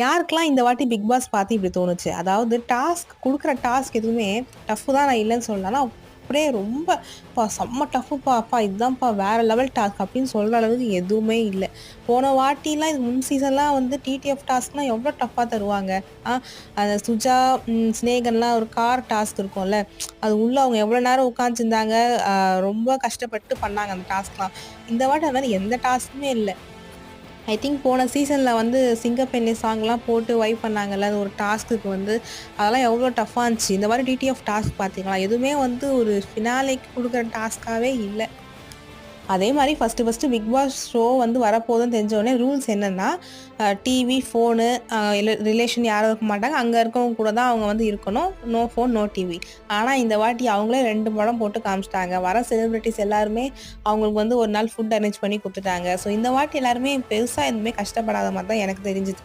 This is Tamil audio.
யாருக்கெல்லாம் இந்த வாட்டி பிக் பாஸ் பார்த்து இப்படி தோணுச்சு? அதாவது டாஸ்க் கொடுக்குற டாஸ்க் எதுவுமே டஃப்பு தான் நான் இல்லைன்னு சொல்லலாம் அப்படியே ரொம்ப பா செம்ம டஃப்புப்பா அப்பா இதுதான்ப்பா வேறு லெவல் டாஸ்க் அப்படின்னு சொல்கிற அளவுக்கு எதுவுமே இல்லை. போன வாட்டிலாம் இது முன் சீசன்லாம் வந்து டிடிஎஃப் டாஸ்க்லாம் எவ்வளோ டஃப்பாக தருவாங்க? ஆ அந்த சுஜா ஸ்னேகன்லாம் சினேகன்லாம் ஒரு கார் டாஸ்க் இருக்கும்ல. அது உள்ளே அவங்க எவ்வளோ நேரம் உட்காந்துருந்தாங்க ரொம்ப கஷ்டப்பட்டு பண்ணாங்க அந்த டாஸ்க்லாம் இந்த வாட்டி அது மாதிரி எந்த டாஸ்க்குமே இல்லை. ஐ திங்க் போன சீசனில் வந்து சிங்கப்பெண்ணி சாங்லாம் போட்டு வைப் பண்ணாங்கல்ல அது ஒரு டாஸ்க்குக்கு வந்து. அதெல்லாம் எவ்வளோ டஃப்பாக இருந்துச்சு. இந்த மாதிரி டிடிஎஃப் டாஸ்க் பார்த்தீங்களா எதுவுமே வந்து ஒரு ஃபினாலைக்கு கொடுக்குற டாஸ்க்காகவே இல்லை. அதே மாதிரி first first big boss show வந்து வரப்போகுதுன்னு தெரிஞ்ச ரூல்ஸ் என்னென்னா டிவி ஃபோனு இல்லை ரிலேஷன் யாரும் இருக்க மாட்டாங்க. அங்கே இருக்கவங்க கூட தான் அவங்க வந்து இருக்கணும். நோ ஃபோன் நோ டிவி ஆனால் இந்த வாட்டி அவங்களே ரெண்டு படம் போட்டு காமிச்சிட்டாங்க. வர செலிப்ரிட்டிஸ் எல்லாருமே அவங்களுக்கு வந்து ஒரு நாள் ஃபுட் அரேஞ்ச் பண்ணி கொடுத்துட்டாங்க. ஸோ இந்த வாட்டி எல்லாருமே பெருசாக எதுவுமே கஷ்டப்படாத மாதிரி தான் எனக்கு தெரிஞ்சுது.